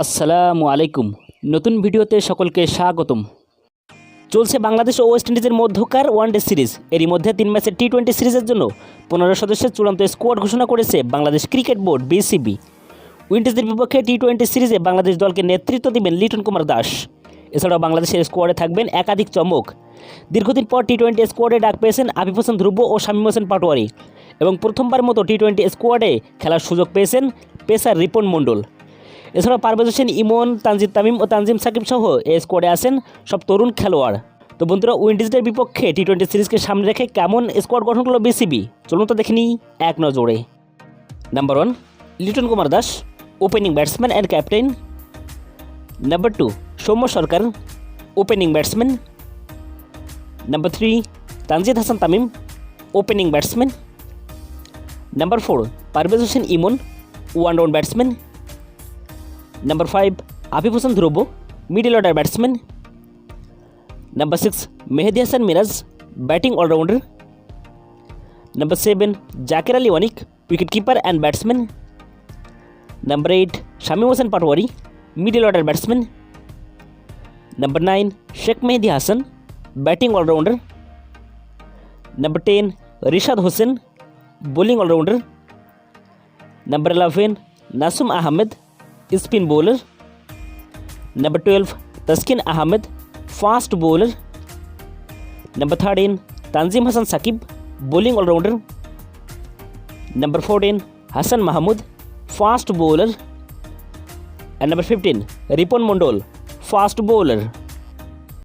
আসসালামু আলাইকুম। নতুন ভিডিওতে সকলকে স্বাগতম। চলছে বাংলাদেশ ও ওয়েস্ট ইন্ডিজের মধ্যকার ওয়ানডে সিরিজ। এরই মধ্যে তিন ম্যাচের টি টোয়েন্টি সিরিজের জন্য পনেরো সদস্যের চূড়ান্ত স্কোয়াড ঘোষণা করেছে বাংলাদেশ ক্রিকেট বোর্ড, বিসিবি। উইন্ডিজের বিপক্ষে টি টোয়েন্টি সিরিজে বাংলাদেশ দলকে নেতৃত্ব দিবেন লিটন কুমার দাস। এছাড়াও বাংলাদেশের স্কোয়াডে থাকবেন একাধিক চমক। দীর্ঘদিন পর টি টোয়েন্টি স্কোয়াডে ডাক পেয়েছেন আবিফ হোসেন ধ্রুব ও শামীম হোসেন পাটোয়ারি। এবং প্রথমবার মতো টি টোয়েন্টি স্কোয়াডে খেলার সুযোগ পেয়েছেন পেসার রিপন মণ্ডল। এছাড়াও পারভেজ হোসেন, ইমন, তানজিদ তামিম ও তানজিম সাকিব সহ এই স্কোয়াডে আছেন সব তরুণ খেলোয়াড়। তো বন্ধুরা উইন্ডিজদের বিপক্ষে টি টোয়েন্টি সিরিজকে সামনে রেখে কেমন স্কোয়াড গঠন করল বিসিবি চলুন তো দেখে নিই এক নজরে। Number one Liton Kumar Das opening batsman and captain number two Soumya Sarkar opening batsman number three Tanzid Hasan Tamim opening batsman number four Parvez Hossain, Emon one down batsman number five Afif Hossain Dhrubo middle order batsman number six Mehidy Hasan Miraz batting allrounder number seven Jaker Ali Anik wicket keeper and batsman number eight Shamim Hasan Patwari middle order batsman number nine Sheikh Mahedi Hasan batting allrounder number ten Rishad Hossain bowling allrounder number eleven Nasum Ahmed spin bowler number twelve Taskin Ahmed fast bowler number thirteen Tanzim Hasan Sakib bowling allrounder number fourteen Hasan Mahmud fast bowler and number fifteen Ripon Mondol fast bowler